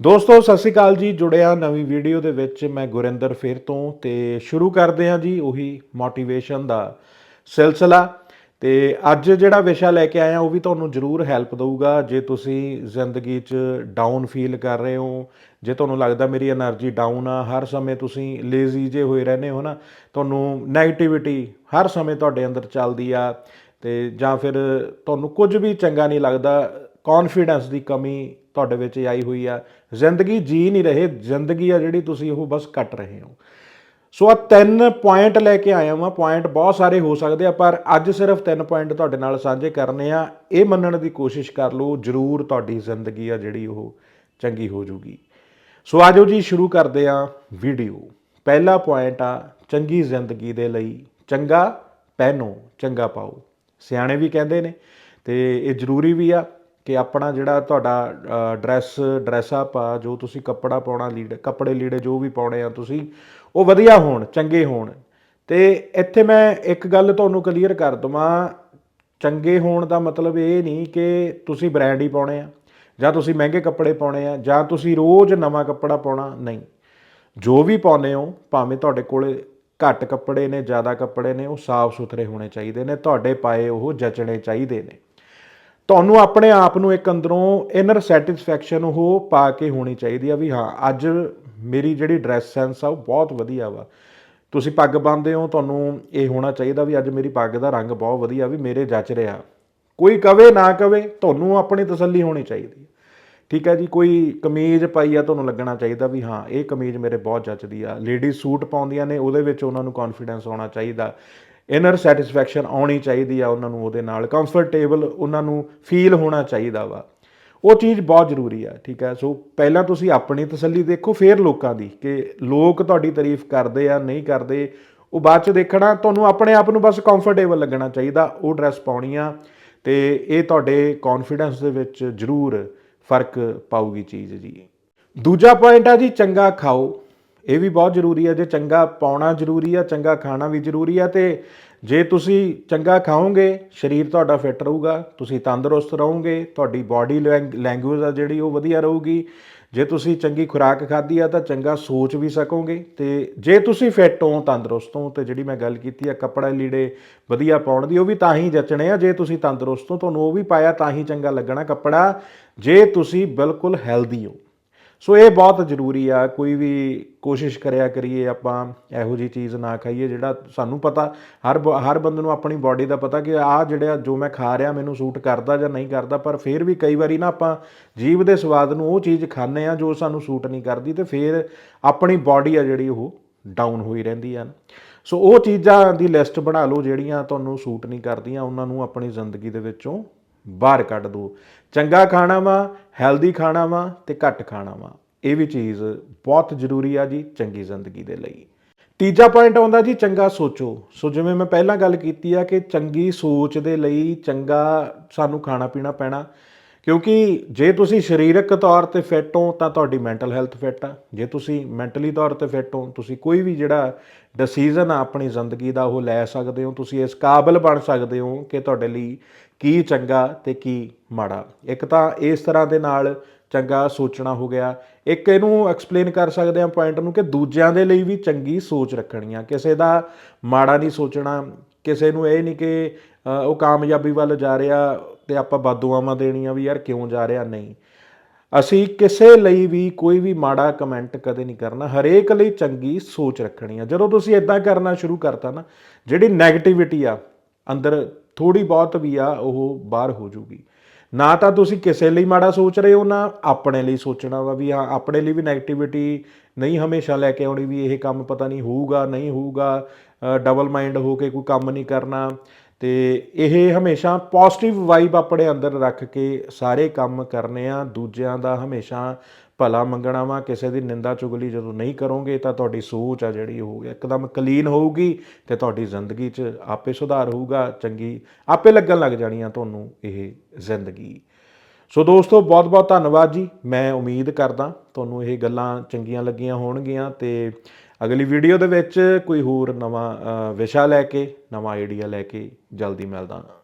ਦੋਸਤੋ, ਸਤਿ ਸ੍ਰੀ ਅਕਾਲ ਜੀ। ਜੁੜਿਆ ਨਵੀਂ ਵੀਡੀਓ ਦੇ ਵਿੱਚ ਮੈਂ ਗੁਰਿੰਦਰ ਫੇਰ ਤੋਂ ਤੇ ਸ਼ੁਰੂ ਕਰਦੇ ਹਾਂ ਜੀ ਉਹੀ ਮੋਟੀਵੇਸ਼ਨ ਦਾ ਸਿਲਸਿਲਾ। ਤੇ ਅੱਜ ਜਿਹੜਾ ਵਿਸ਼ਾ ਲੈ ਕੇ ਆਇਆ, ਉਹ ਵੀ ਤੁਹਾਨੂੰ ਜ਼ਰੂਰ ਹੈਲਪ ਦੇਊਗਾ। ਜੇ ਤੁਸੀਂ ਜ਼ਿੰਦਗੀ 'ਚ ਡਾਊਨ ਫੀਲ ਕਰ ਰਹੇ ਹੋ, ਜੇ ਤੁਹਾਨੂੰ ਲੱਗਦਾ ਮੇਰੀ એનર્ਜੀ ਡਾਊਨ ਆ, ਹਰ ਸਮੇਂ ਤੁਸੀਂ ਲੇਜ਼ੀ ਜੇ ਹੋਏ ਰਹਿੰਦੇ ਹੋ ਨਾ, ਤੁਹਾਨੂੰ ਨੈਗੇਟਿਵਿਟੀ ਹਰ ਸਮੇਂ ਤੁਹਾਡੇ ਅੰਦਰ ਚੱਲਦੀ ਆ ਤੇ ਜਾਂ ਫਿਰ ਤੁਹਾਨੂੰ ਕੁਝ ਵੀ ਚੰਗਾ ਨਹੀਂ ਲੱਗਦਾ ਕੌਨਫੀਡੈਂਸ ਦੀ ਕਮੀ ਤੁਹਾਡੇ ਵਿੱਚ ਆਈ ਹੋਈ ਆ। ਜ਼ਿੰਦਗੀ ਜੀ ਨਹੀਂ ਰਹੇ, ਜ਼ਿੰਦਗੀ ਆ ਜਿਹੜੀ ਤੁਸੀਂ ਉਹ ਬਸ ਕੱਟ ਰਹੇ ਹੋ। ਸੋ ਆ ਤਿੰਨ ਪੁਆਇੰਟ ਲੈ ਕੇ ਆਇਆ ਹਾਂ ਪੁਆਇੰਟ ਬਹੁਤ ਸਾਰੇ ਹੋ ਸਕਦੇ ਆ, ਪਰ ਅੱਜ ਸਿਰਫ ਤਿੰਨ ਪੁਆਇੰਟ ਤੁਹਾਡੇ ਨਾਲ ਸਾਂਝੇ ਕਰਨੇ ਆ। ਇਹ ਮੰਨਣ ਦੀ ਕੋਸ਼ਿਸ਼ ਕਰ ਲਓ, ਜ਼ਰੂਰ ਤੁਹਾਡੀ ਜ਼ਿੰਦਗੀ ਆ ਜਿਹੜੀ ਉਹ ਚੰਗੀ ਹੋ ਜੂਗੀ ਸੋ ਆਜੋ ਜੀ, ਸ਼ੁਰੂ ਕਰਦੇ ਆ ਵੀਡੀਓ ਪਹਿਲਾ ਪੁਆਇੰਟ ਆ, ਚੰਗੀ ਜ਼ਿੰਦਗੀ ਦੇ ਲਈ ਚੰਗਾ ਪਹਿਨੋ ਚੰਗਾ ਪਾਓ। ਸਿਆਣੇ ਵੀ ਕਹਿੰਦੇ ਨੇ ਤੇ ਇਹ ਜ਼ਰੂਰੀ ਵੀ ਆ। ਕਿ ਆਪਣਾ ਜਿਹੜਾ ਤੁਹਾਡਾ ਡਰੈਸ ਡਰੈਸ ਅਪ ਆ, ਜੋ ਤੁਸੀਂ ਕੱਪੜਾ ਪਾਉਣਾ ਲੀੜੇ ਕੱਪੜੇ ਲੀੜੇ ਜੋ ਵੀ ਪਾਉਣੇ ਆ ਤੁਸੀਂ, ਉਹ ਵਧੀਆ ਹੋਣ, ਚੰਗੇ ਹੋਣ। ਤੇ ਇੱਥੇ ਮੈਂ ਇੱਕ ਗੱਲ ਤੁਹਾਨੂੰ ਕਲੀਅਰ ਕਰ ਦਵਾਂ, ਚੰਗੇ ਹੋਣ ਦਾ ਮਤਲਬ ਇਹ ਨਹੀਂ ਕਿ ਤੁਸੀਂ ਬ੍ਰਾਂਡ ਹੀ ਪਾਉਣੇ ਆ, ਜਾਂ ਤੁਸੀਂ ਮਹਿੰਗੇ ਕੱਪੜੇ ਪਾਉਣੇ ਆ, ਜਾਂ ਤੁਸੀਂ ਰੋਜ਼ ਨਵਾਂ ਕੱਪੜਾ ਪਾਉਣਾ, ਨਹੀਂ। ਜੋ ਵੀ ਪਾਉਨੇ ਹੋ, ਭਾਵੇਂ ਤੁਹਾਡੇ ਕੋਲੇ ਘੱਟ ਕੱਪੜੇ ਨੇ, ਜ਼ਿਆਦਾ ਕੱਪੜੇ ਨੇ, ਉਹ ਸਾਫ਼ ਸੁਥਰੇ ਹੋਣੇ ਚਾਹੀਦੇ ਨੇ, ਤੁਹਾਡੇ ਪਾਏ ਉਹ ਜਚਣੇ ਚਾਹੀਦੇ ਨੇ। ਤੁਹਾਨੂੰ ਆਪਣੇ ਆਪ ਨੂੰ ਇੱਕ ਅੰਦਰੋਂ ਇਨਰ ਸੈਟੀਸਫੈਕਸ਼ਨ ਉਹ ਪਾ ਕੇ ਹੋਣੀ ਚਾਹੀਦੀ ਆ ਵੀ ਹਾਂ, ਅੱਜ ਮੇਰੀ ਜਿਹੜੀ ਡਰੈਸ ਸੈਂਸ ਆ ਉਹ ਬਹੁਤ ਵਧੀਆ ਵਾ। ਤੁਸੀਂ ਪੱਗ ਬੰਨਦੇ ਹੋ, ਤੁਹਾਨੂੰ ਇਹ ਹੋਣਾ ਚਾਹੀਦਾ ਵੀ ਅੱਜ ਮੇਰੀ ਪੱਗ ਦਾ ਰੰਗ ਬਹੁਤ ਵਧੀਆ ਵੀ ਮੇਰੇ ਜੱਚ ਰਿਹਾ। ਕੋਈ ਕਵੇ, ਨਾ ਕਵੇ, ਤੁਹਾਨੂੰ ਆਪਣੀ ਤਸੱਲੀ ਹੋਣੀ ਚਾਹੀਦੀ ਠੀਕ ਹੈ ਜੀ, ਕੋਈ ਕਮੀਜ਼ ਪਾਈ ਆ, ਤੁਹਾਨੂੰ ਲੱਗਣਾ ਚਾਹੀਦਾ ਵੀ ਹਾਂ, ਇਹ ਕਮੀਜ਼ ਮੇਰੇ ਬਹੁਤ ਜੱਚਦੀ ਆ। ਲੇਡੀ ਸੂਟ ਪਾਉਂਦੀਆਂ ਨੇ, ਉਹਦੇ ਵਿੱਚ ਉਹਨਾਂ ਨੂੰ ਕੌਨਫੀਡੈਂਸ ਆਉਣਾ ਚਾਹੀਦਾ। ਇਨਰ ਸੈਟੀਸਫੈਕਸ਼ਨ ਆਉਣੀ ਚਾਹੀਦੀ ਆ ਉਹਨਾਂ ਨੂੰ, ਉਹਦੇ ਨਾਲ ਕੰਫਰਟੇਬਲ ਉਹਨਾਂ ਨੂੰ ਫੀਲ ਹੋਣਾ ਚਾਹੀਦਾ ਵਾ। ਉਹ ਚੀਜ਼ ਬਹੁਤ ਜ਼ਰੂਰੀ ਆ, ਠੀਕ ਹੈ। ਸੋ ਪਹਿਲਾਂ ਤੁਸੀਂ ਆਪਣੀ ਤਸੱਲੀ ਦੇਖੋ, ਫਿਰ ਲੋਕਾਂ ਦੀ ਕਿ ਲੋਕ ਤੁਹਾਡੀ ਤਾਰੀਫ ਕਰਦੇ ਆ, ਨਹੀਂ ਕਰਦੇ, ਉਹ ਬਾਅਦ ਚ ਦੇਖਣਾ, ਤੁਹਾਨੂੰ ਆਪਣੇ ਆਪ ਨੂੰ ਬਸ ਕੰਫਰਟੇਬਲ ਲੱਗਣਾ ਚਾਹੀਦਾ, ਉਹ ਡਰੈਸ ਪਾਉਣੀ ਆ ਤੇ ਇਹ ਤੁਹਾਡੇ ਕੌਨਫੀਡੈਂਸ ਦੇ ਵਿੱਚ ਜ਼ਰੂਰ ਫ਼ਰਕ ਪਾਊਗੀ ਚੀਜ਼ ਜੀ। ਦੂਜਾ ਪੁਆਇੰਟ ਆ ਜੀ ਚੰਗਾ ਖਾਓ। ਇਹ ਵੀ ਬਹੁਤ ਜ਼ਰੂਰੀ ਹੈ, ਜੇ ਚੰਗਾ ਪਾਉਣਾ ਜ਼ਰੂਰੀ ਆ, ਚੰਗਾ ਖਾਣਾ ਵੀ ਜ਼ਰੂਰੀ ਆ, ਤੇ ਜੇ ਤੁਸੀਂ ਚੰਗਾ ਖਾਓਗੇ, ਸਰੀਰ ਤੁਹਾਡਾ ਫਿੱਟ ਰਹੂਗਾ, ਤੁਸੀਂ ਤੰਦਰੁਸਤ ਰਹੋਗੇ, ਤੁਹਾਡੀ ਬਾਡੀ ਲੈਂਗੁਏਜ ਆ ਜਿਹੜੀ ਉਹ ਵਧੀਆ ਰਹੂਗੀ, ਜੇ ਤੁਸੀਂ ਚੰਗੀ ਖੁਰਾਕ ਖਾਧੀ ਆ, ਤਾਂ ਚੰਗਾ ਸੋਚ ਵੀ ਸਕੋਗੇ, ਤੇ ਜੇ ਤੁਸੀਂ ਫਿੱਟ ਹੋ, ਤੰਦਰੁਸਤ ਹੋ, ਤੇ ਜਿਹੜੀ ਮੈਂ ਗੱਲ ਕੀਤੀ ਆ, ਕੱਪੜਾ ਲੀੜੇ ਵਧੀਆ ਪਾਉਣ ਦੀ, ਉਹ ਵੀ ਤਾਂ ਹੀ ਜਚਣੇ ਆ, ਜੇ ਤੁਸੀਂ ਤੰਦਰੁਸਤ ਹੋ, ਤੁਹਾਨੂੰ ਉਹ ਵੀ ਪਾਇਆ, ਤਾਂ ਹੀ ਚੰਗਾ ਲੱਗਣਾ ਕੱਪੜਾ, ਜੇ ਤੁਸੀਂ ਬਿਲਕੁਲ ਹੈਲਦੀ ਹੋ। ਸੋ ਇਹ ਬਹੁਤ ਜ਼ਰੂਰੀ ਆ, ਕੋਈ ਵੀ ਕੋਸ਼ਿਸ਼ ਕਰਿਆ ਕਰੀਏ, ਆਪਾਂ ਇਹੋ ਜੀ ਚੀਜ਼ ਨਾ ਖਾਈਏ ਜਿਹੜਾ ਸਾਨੂੰ ਪਤਾ, ਹਰ ਬ- ਹਰ ਬੰਦੇ ਨੂੰ ਆਪਣੀ ਬਾਡੀ ਦਾ ਪਤਾ ਕਿ ਆਹ ਜਿਹੜਾ ਜੋ ਮੈਂ ਖਾ ਰਿਹਾ, ਮੈਨੂੰ ਸੂਟ ਕਰਦਾ ਜਾਂ ਨਹੀਂ ਕਰਦਾ, ਪਰ ਫਿਰ ਵੀ ਕਈ ਵਾਰੀ ਨਾ ਆਪਾਂ ਜੀਵ ਦੇ ਸਵਾਦ ਨੂੰ ਉਹ ਚੀਜ਼ ਖਾਂਦੇ ਆ ਜੋ ਸਾਨੂੰ ਸੂਟ ਨਹੀਂ ਕਰਦੀ ਤੇ ਫਿਰ ਆਪਣੀ ਬਾਡੀ ਆ ਜਿਹੜੀ ਉਹ ਡਾਊਨ ਹੋਈ ਰਹਿੰਦੀ ਆ। ਸੋ ਉਹ ਚੀਜ਼ਾਂ ਦੀ ਲਿਸਟ ਬਣਾ ਲਓ ਜਿਹੜੀਆਂ ਤੁਹਾਨੂੰ ਸੂਟ ਨਹੀਂ ਕਰਦੀਆਂ, ਉਹਨਾਂ ਨੂੰ ਆਪਣੀ ਜ਼ਿੰਦਗੀ ਦੇ ਵਿੱਚੋਂ ਬਾਹਰ ਕੱਢ ਦਿਓ ਚੰਗਾ ਖਾਣਾ ਵਾ, ਹੈਲਦੀ ਖਾਣਾ ਵਾ ਤੇ ਘੱਟ ਖਾਣਾ ਵਾ। ਇਹ ਵੀ ਚੀਜ਼ ਬਹੁਤ ਜ਼ਰੂਰੀ ਆ ਜੀ ਚੰਗੀ ਜ਼ਿੰਦਗੀ ਦੇ ਲਈ। ਤੀਜਾ ਪੁਆਇੰਟ ਆਉਂਦਾ ਜੀ, ਚੰਗਾ ਸੋਚੋ। ਸੋ ਜਿਵੇਂ ਮੈਂ ਪਹਿਲਾਂ ਗੱਲ ਕੀਤੀ ਆ ਕਿ ਚੰਗੀ ਸੋਚ ਦੇ ਲਈ ਚੰਗਾ ਸਾਨੂੰ ਖਾਣਾ ਪੀਣਾ ਪੈਣਾ। ਕਿਉਂਕਿ ਜੇ ਤੁਸੀਂ ਸਰੀਰਕ ਤੌਰ ਤੇ ਫਿੱਟ ਹੋ, ਤਾਂ ਤੁਹਾਡੀ ਮੈਂਟਲ ਹੈਲਥ ਫਿੱਟ ਆ। ਜੇ ਤੁਸੀਂ ਮੈਂਟਲੀ ਤੌਰ ਤੇ ਫਿੱਟ ਹੋ, ਤੁਸੀਂ ਕੋਈ ਵੀ ਜਿਹੜਾ ਡਿਸੀਜਨ ਆ ਆਪਣੀ ਜ਼ਿੰਦਗੀ ਦਾ, ਉਹ ਲੈ ਸਕਦੇ ਹੋ। ਤੁਸੀਂ ਇਸ ਕਾਬਿਲ ਬਣ ਸਕਦੇ ਹੋ ਕਿ ਤੁਹਾਡੇ ਲਈ ਕੀ ਚੰਗਾ ਤੇ ਕੀ ਮਾੜਾ। ਇੱਕ ਤਾਂ ਇਸ ਤਰ੍ਹਾਂ ਦੇ ਨਾਲ ਚੰਗਾ ਸੋਚਣਾ ਹੋ ਗਿਆ। ਇੱਕ ਇਹਨੂੰ ਐਕਸਪਲੇਨ ਕਰ ਸਕਦੇ ਆ ਪੁਆਇੰਟ ਨੂੰ ਕਿ ਦੂਜਿਆਂ ਦੇ ਲਈ ਵੀ ਚੰਗੀ ਸੋਚ ਰੱਖਣੀ ਆ। ਕਿਸੇ ਦਾ ਮਾੜਾ ਨਹੀਂ ਸੋਚਣਾ ਕਿਸੇ ਨੂੰ ਇਹ ਨਹੀਂ ਕਿ ਉਹ ਕਾਮਯਾਬੀ ਵੱਲ ਜਾ ਰਿਹਾ ਤੇ ਆਪਾਂ ਬਦਦੁਆਵਾਂ ਦੇਣੀਆਂ ਵੀ ਯਾਰ ਕਿਉਂ ਜਾ ਰਿਹਾ? ਨਹੀਂ। ਅਸੀਂ ਕਿਸੇ ਲਈ ਵੀ ਕੋਈ ਵੀ ਮਾੜਾ ਕਮੈਂਟ ਕਦੇ ਨਹੀਂ ਕਰਨਾ। ਹਰੇਕ ਲਈ ਚੰਗੀ ਸੋਚ ਰੱਖਣੀ ਆ। ਜਦੋਂ ਤੁਸੀਂ ਇਦਾਂ ਕਰਨਾ ਸ਼ੁਰੂ ਕਰਤਾ ਨਾ, ਜਿਹੜੀ 네ਗੇਟਿਵਿਟੀ ਆ, ਅੰਦਰ ਥੋੜੀ ਬਹੁਤ ਵੀ ਆ, ਉਹ ਬਾਹਰ ਹੋ ਜੂਗੀ ਨਾ ਤਾਂ ਤੁਸੀਂ ਕਿਸੇ ਲਈ ਮਾੜਾ ਸੋਚ ਰਹੇ ਹੋ, ਨਾ ਆਪਣੇ ਲਈ ਸੋਚਣਾ ਵਾ ਵੀ ਹਾਂ, ਆਪਣੇ ਲਈ ਵੀ 네ਗੇਟਿਵਿਟੀ ਨਹੀਂ ਹਮੇਸ਼ਾ ਲੈ ਕੇ ਆਉਣੀ ਵੀ ਇਹ ਕੰਮ ਪਤਾ ਨਹੀਂ ਹੋਊਗਾ ਨਹੀਂ ਹੋਊਗਾ ਡਬਲ ਮਾਈਂਡ ਹੋ ਕੇ ਕੋਈ ਕੰਮ ਨਹੀਂ ਕਰਨਾ। ਤੇ ਇਹ ਹਮੇਸ਼ਾ ਪੋਜ਼ਿਟਿਵ ਵਾਈਬ ਆਪਣੇ ਅੰਦਰ ਰੱਖ ਕੇ ਸਾਰੇ ਕੰਮ ਕਰਨੇ ਆ, ਦੂਜਿਆਂ ਦਾ ਹਮੇਸ਼ਾ ਭਲਾ ਮੰਗਣਾ ਵਾ, ਕਿਸੇ ਦੀ ਨਿੰਦਾ ਚੁਗਲੀ ਜਦੋਂ ਨਹੀਂ ਕਰੋਗੇ ਤਾਂ ਤੁਹਾਡੀ ਸੋਚ ਆ ਜਿਹੜੀ ਉਹ ਇੱਕਦਮ ਕਲੀਨ ਹੋਊਗੀ ਤੇ ਤੁਹਾਡੀ ਜ਼ਿੰਦਗੀ 'ਚ ਆਪੇ ਸੁਧਾਰ ਹੋਊਗਾ, ਚੰਗੀ ਆਪੇ ਲੱਗਣ ਲੱਗ ਜਾਣੀ ਆ ਤੁਹਾਨੂੰ ਇਹ ਜ਼ਿੰਦਗੀ। ਸੋ ਦੋਸਤੋ ਬਹੁਤ ਬਹੁਤ ਧੰਨਵਾਦ ਜੀ। ਮੈਂ ਉਮੀਦ ਕਰਦਾ ਤੁਹਾਨੂੰ ਇਹ ਗੱਲਾਂ ਚੰਗੀਆਂ ਲੱਗੀਆਂ ਹੋਣਗੀਆਂ ਤੇ ਅਗਲੀ ਵੀਡੀਓ ਦੇ ਵਿੱਚ ਕੋਈ ਹੋਰ ਨਵਾਂ ਵਿਸ਼ਾ ਲੈ ਕੇ, ਨਵਾਂ ਆਈਡੀਆ ਲੈ ਕੇ ਜਲਦੀ ਮਿਲਦਾ